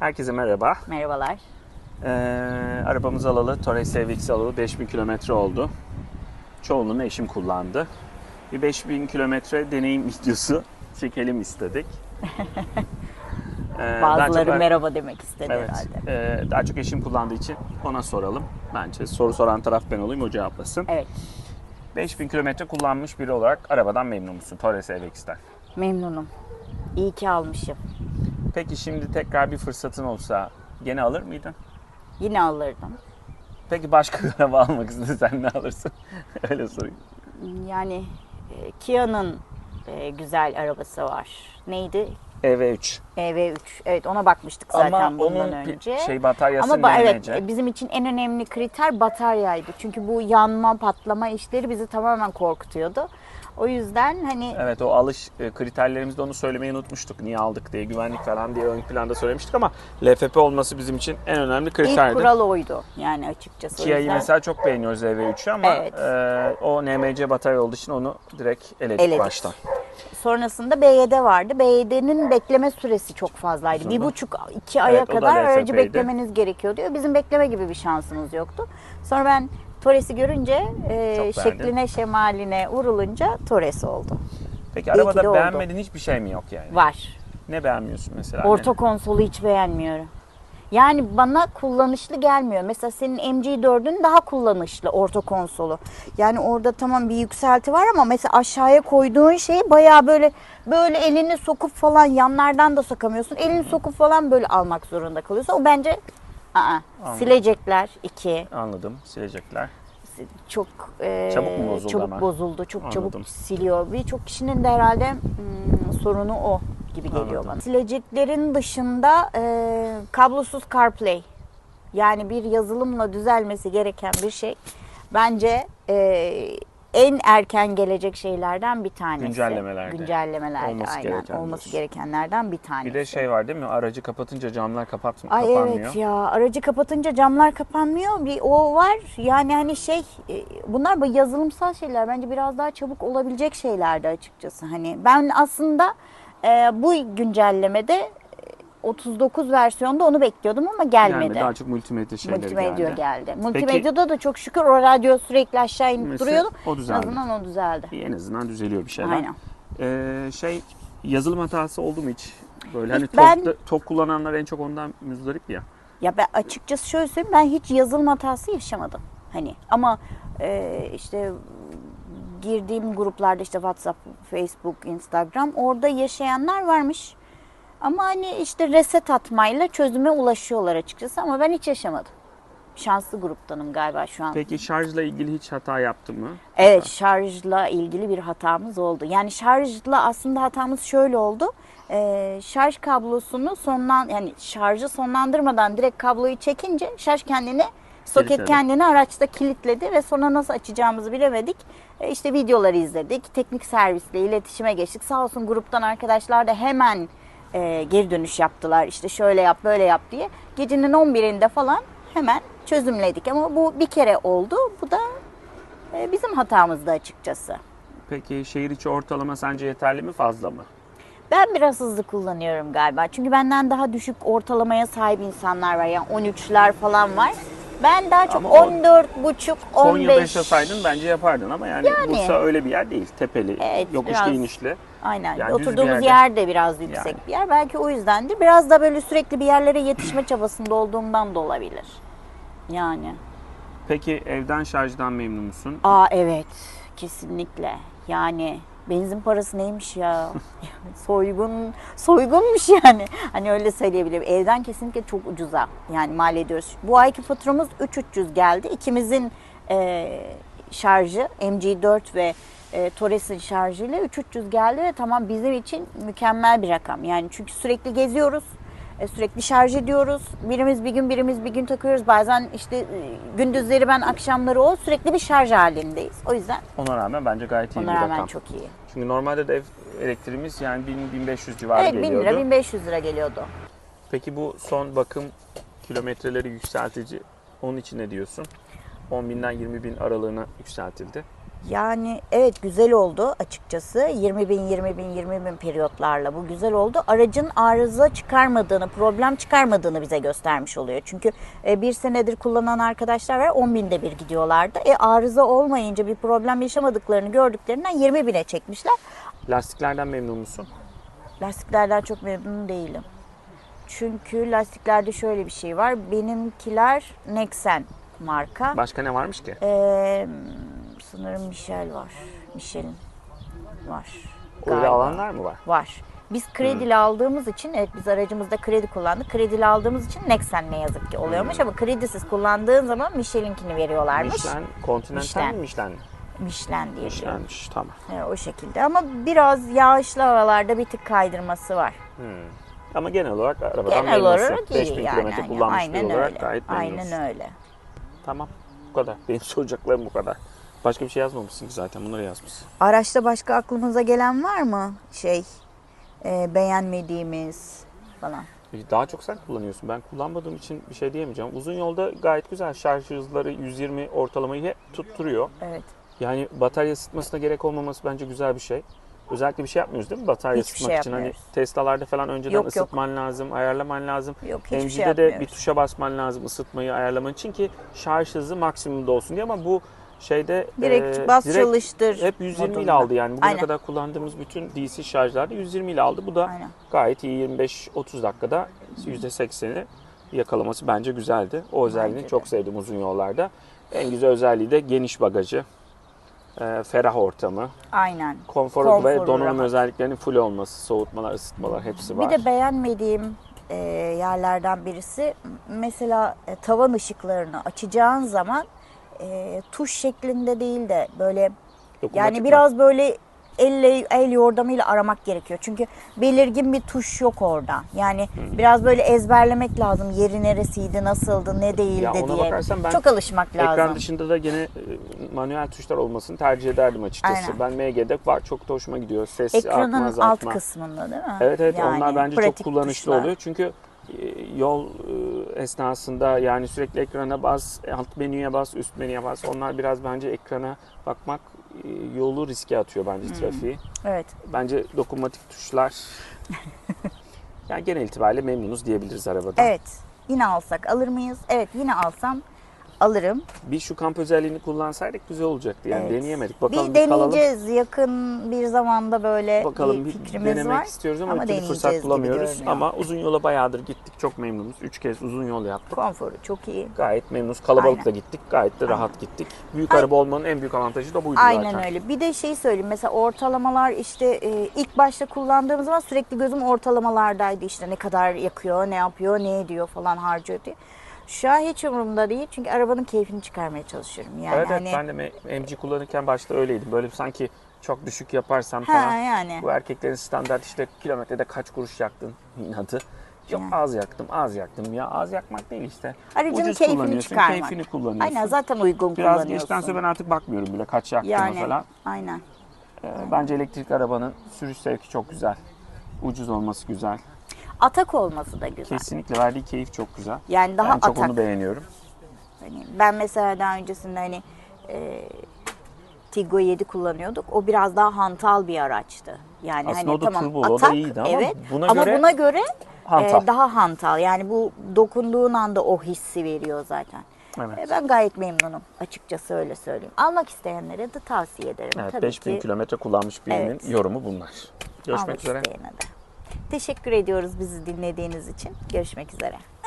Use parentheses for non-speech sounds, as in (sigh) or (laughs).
Herkese merhaba. Merhabalar. Ee, arabamızı alalı, Torres CVX alalı 5000 kilometre oldu. Çoğunluğunu eşim kullandı. Bir 5000 kilometre deneyim videosu (laughs) çekelim istedik. (laughs) Ee, Bazıları çok- merhaba demek istedi Evet, herhalde. ee, daha çok eşim kullandığı için ona soralım. Bence soru soran taraf ben olayım, o cevaplasın. Evet, 5000 kilometre kullanmış biri olarak arabadan memnun musun Torres CVX'ten? memnunum. İyi ki almışım. Peki şimdi tekrar bir fırsatın olsa gene alır mıydın? Yine alırdım. Peki başka (laughs) bir araba almak istesen ne alırsın? (laughs) Öyle sorayım. Yani e, Kia'nın e, güzel arabası var. Neydi? EV3. EV3. Evet ona bakmıştık zaten Ama bundan onun önce. şey bataryası Ama ba- evet bizim için en önemli kriter bataryaydı. Çünkü bu yanma, patlama işleri bizi tamamen korkutuyordu. O yüzden hani Evet o alış e, kriterlerimizde onu söylemeyi unutmuştuk. Niye aldık diye, güvenlik falan diye ön planda söylemiştik ama LFP olması bizim için en önemli ilk kriterdi. kural oydu yani açıkçası. O Kia'yı yüzden mesela çok beğeniyoruz EV3'ü ama Evet. e, o NMC batarya olduğu için onu direkt eledik, Eledik. baştan. Sonrasında BYD vardı. BYD'nin bekleme süresi çok fazlaydı. Sonra- Bir buçuk, iki aya Evet, kadar aracı beklemeniz gerekiyor diyor. Bizim bekleme gibi bir şansımız yoktu. Sonra ben Torres'i görünce e, şekline şemaline vurulunca Torres oldu. Peki arabada oldu. beğenmediğin hiçbir şey mi yok yani? Var. Ne beğenmiyorsun mesela? Orta konsolu hiç beğenmiyorum. Yani bana kullanışlı gelmiyor. Mesela senin MG4'ün daha kullanışlı orta konsolu. Yani orada tamam bir yükselti var ama mesela aşağıya koyduğun şeyi bayağı böyle böyle elini sokup falan yanlardan da sokamıyorsun. Elini sokup falan böyle almak zorunda kalıyorsun. O bence aa, silecekler iki. Anladım. Silecekler. Çok e, Çabuk mu bozuldu çabuk ama? bozuldu. Çok Anladım. çabuk siliyor. Birçok kişinin de herhalde hmm, sorunu o gibi geliyor Anladım. bana. Sileceklerin dışında e, kablosuz CarPlay yani bir yazılımla düzelmesi gereken bir şey bence e, en erken gelecek şeylerden bir tanesi. Güncellemelerde. Güncellemelerde Olması aynen. gereken Olması diyorsun. gerekenlerden bir tanesi. Bir de şey var değil mi? Aracı kapatınca camlar kapat Ay kapanmıyor. evet ya aracı kapatınca camlar kapanmıyor. Bir o var. Yani hani şey e, bunlar bu yazılımsal şeyler. Bence biraz daha çabuk olabilecek şeylerdi açıkçası. Hani ben aslında e, bu güncellemede e, 39 versiyonda onu bekliyordum ama gelmedi. Yani daha çok multimedya şeyleri Multimedya geldi. geldi. Multimedyada da çok şükür o radyo sürekli aşağı inip Mesela duruyordu. o En düzeldi. azından o düzeldi. En azından düzeliyor bir şeyler. Aynen. Ee, şey yazılım hatası oldu mu hiç? Böyle hani Hiç ben- top, top kullananlar en çok ondan müzdarip ya. Ya ben açıkçası şöyle söyleyeyim ben hiç yazılım hatası yaşamadım. Hani ama e, işte girdiğim gruplarda işte WhatsApp, Facebook, Instagram orada yaşayanlar varmış. Ama hani işte reset atmayla çözüme ulaşıyorlar açıkçası ama ben hiç yaşamadım. Şanslı gruptanım galiba şu an. Peki şarjla ilgili hiç hata yaptı mı? Evet şarjla ilgili bir hatamız oldu. Yani şarjla aslında hatamız şöyle oldu. Ee, şarj kablosunu sonlan yani şarjı sonlandırmadan direkt kabloyu çekince şarj kendini soket Kilitledi. kendini araçta kilitledi ve sonra nasıl açacağımızı bilemedik. E, işte videoları izledik. Teknik servisle iletişime geçtik. Sağ olsun gruptan arkadaşlar da hemen e, geri dönüş yaptılar. İşte şöyle yap böyle yap diye. Gecenin 11'inde falan hemen çözümledik. Ama bu bir kere oldu. Bu da e, bizim hatamızdı açıkçası. Peki şehir içi ortalama sence yeterli mi fazla mı? Ben biraz hızlı kullanıyorum galiba. Çünkü benden daha düşük ortalamaya sahip insanlar var. Yani 13'ler falan var. Ben daha çok Ama o- 14 buçuk, Konya'da 15. yaşasaydın bence yapardın ama yani, Yani. Bursa öyle bir yer değil. Tepeli, Evet, yokuşlu biraz. inişli. Aynen. Yani düz bir Oturduğumuz yerde. yer de biraz yüksek Yani. bir yer. Belki o yüzdendir. Biraz da böyle sürekli bir yerlere yetişme çabasında olduğumdan da olabilir. Yani. Peki evden şarjdan memnun musun? Aa evet. Kesinlikle. Yani benzin parası neymiş ya? (laughs) Soygun, soygunmuş yani. Hani öyle söyleyebilirim. Evden kesinlikle çok ucuza yani mal ediyoruz. Bu ayki faturamız 3300 geldi. İkimizin e, şarjı MG4 ve e, Torres'in şarjıyla 3300 geldi ve tamam bizim için mükemmel bir rakam. Yani çünkü sürekli geziyoruz. E, sürekli şarj ediyoruz. Birimiz bir gün birimiz bir gün takıyoruz. Bazen işte e, gündüzleri ben akşamları o sürekli bir şarj halindeyiz. O yüzden Ona rağmen bence gayet iyi ona bir rağmen rakam. çok iyi. Çünkü normalde de ev elektriğimiz yani 1000-1500 civarı Evet 1000 geliyordu. lira 1500 lira geliyordu. Peki bu son bakım kilometreleri yükseltici onun için ne diyorsun? 10 binden 20 bin aralığına yükseltildi. Yani evet güzel oldu açıkçası. 20 bin, 20 bin, 20 bin periyotlarla bu güzel oldu. Aracın arıza çıkarmadığını, problem çıkarmadığını bize göstermiş oluyor. Çünkü e, bir senedir kullanan arkadaşlar var 10 binde bir gidiyorlardı. E arıza olmayınca bir problem yaşamadıklarını gördüklerinden 20 bine çekmişler. Lastiklerden memnun musun? Lastiklerden çok memnun değilim. Çünkü lastiklerde şöyle bir şey var. Benimkiler Nexen marka. Başka ne varmış ki? Ee, sanırım Michel var. Michel'in var. Öyle galiba. alanlar mı var? Var. Biz kredili aldığımız için, evet biz aracımızda kredi kullandık. Kredili aldığımız için Nexen ne yazık ki oluyormuş ama kredisiz kullandığın zaman Michelin'kini veriyorlarmış. Michelin, Continental Michelin. mi Michelin? Michelin diye. Michelin'miş tamam. Evet, o şekilde ama biraz yağışlı havalarda bir tık kaydırması var. Ama genel olarak arabadan Genel memnunsun. olarak iyi 5000 yani. kilometre kullanmış aynen biri olarak öyle. gayet memnunsun. Aynen öyle. Tamam bu kadar. Benim soracaklarım bu kadar. Başka bir şey yazmamışsın ki zaten bunları yazmışsın. Araçta başka aklınıza gelen var mı? Şey e, beğenmediğimiz falan. Daha çok sen kullanıyorsun. Ben kullanmadığım için bir şey diyemeyeceğim. Uzun yolda gayet güzel. Şarj hızları 120 ortalamayı hep tutturuyor. Evet. Yani batarya ısıtmasına gerek olmaması bence güzel bir şey. Özellikle bir şey yapmıyoruz değil mi batarya Hiçbir ısıtmak şey için? Hani. Tesla'larda falan önceden Yok, yok. ısıtman lazım, ayarlaman lazım. Yok hiçbir MG'de şey de bir tuşa basman lazım ısıtmayı ayarlaman için ki şarj hızı maksimumda olsun diye ama bu şeyde Direkt e, bas direkt çalıştır. hep 120 ile modunda. aldı yani. Bugüne Aynen. kadar kullandığımız bütün DC şarjlarda 120 ile aldı. Bu da Aynen. gayet iyi 25-30 dakikada %80'i yakalaması bence güzeldi. O özelliğini Bence de. çok sevdim uzun yollarda. En güzel özelliği de geniş bagajı, e, ferah ortamı, Aynen. konforu, Konforu ve donanım rahat. özelliklerinin full olması, soğutmalar, ısıtmalar hepsi var. Bir de beğenmediğim e, yerlerden birisi mesela e, tavan ışıklarını açacağın zaman e, tuş şeklinde değil de böyle Dokunmatik yani biraz böyle elle el yordamıyla aramak gerekiyor. Çünkü belirgin bir tuş yok orada. Yani biraz böyle ezberlemek lazım. Yeri neresiydi, nasıldı, ne değildi Ya ona diye. bakarsan ben Çok alışmak lazım. Ekran dışında da gene e, manuel tuşlar olmasını tercih ederdim açıkçası. Aynen. Ben MG'de var çok da hoşuma gidiyor. Ses artma, Ekranın alt azaltma. kısmında değil mi? Evet evet Yani onlar bence çok kullanışlı tuşlar. oluyor. Çünkü e, yol esnasında yani sürekli ekrana bas, alt menüye bas, üst menüye bas. Onlar biraz bence ekrana bakmak e, yolu riske atıyor bence Hmm. trafiği. Evet. Bence dokunmatik tuşlar (laughs) yani genel itibariyle memnunuz diyebiliriz arabadan. Evet. Yine alsak alır mıyız? Evet yine alsam alırım. Bir şu kamp özelliğini kullansaydık güzel olacaktı. Yani Evet. deneyemedik. Bakalım bir bir kalalım. deneyeceğiz. Yakın bir zamanda böyle Bakalım bir bir fikrimiz denemek var. istiyoruz ama, Ama bir deneyeceğiz fırsat bulamıyoruz. Ama uzun yola bayağıdır gittik. Çok memnunuz. Üç kez uzun yol yaptık. Konforu çok iyi. Gayet memnunuz. Kalabalıkla Aynen. gittik. Gayet de rahat gittik. Büyük Ay- araba olmanın en büyük avantajı da buydu Aynen zaten. öyle. Bir de şey söyleyeyim. Mesela ortalamalar işte e, ilk başta kullandığım zaman sürekli gözüm ortalamalardaydı. İşte ne kadar yakıyor, ne yapıyor, ne ediyor falan harcıyor diye. Şu an hiç umurumda değil. Çünkü arabanın keyfini çıkarmaya çalışıyorum. Yani evet, hani ben de MG kullanırken başta öyleydim. Böyle sanki çok düşük yaparsam ha falan. yani. Bu erkeklerin standart işte kilometrede kaç kuruş yaktın (laughs) inadı. Yok Yani. az yaktım, az yaktım. Ya az yakmak değil işte. Aracın Ucuz keyfini çıkarmak. Keyfini kullanıyorsun. Aynen zaten uygun Biraz kullanıyorsun. geçten sonra ben artık bakmıyorum bile kaç yaktığına yani falan. aynen. Ee, bence elektrik arabanın sürüş zevki çok güzel. Ucuz olması güzel. Atak olması da güzel. Kesinlikle verdiği keyif çok güzel. Yani daha ben çok atak. onu beğeniyorum. Hani ben mesela daha öncesinde hani e, Tiggo 7 kullanıyorduk. O biraz daha hantal bir araçtı. Yani Aslında hani o da tamam turbo, o da atak iyiydi ama evet buna ama göre buna göre hantal. e, daha hantal. Yani bu dokunduğun anda o hissi veriyor zaten. Evet. E, ben gayet memnunum açıkçası öyle söyleyeyim. Almak isteyenlere de tavsiye ederim. Evet, Tabii 5000 ki kilometre kullanmış birinin Evet. yorumu bunlar. Görüşmek almak üzere. isteyene de. Teşekkür ediyoruz bizi dinlediğiniz için. Görüşmek üzere.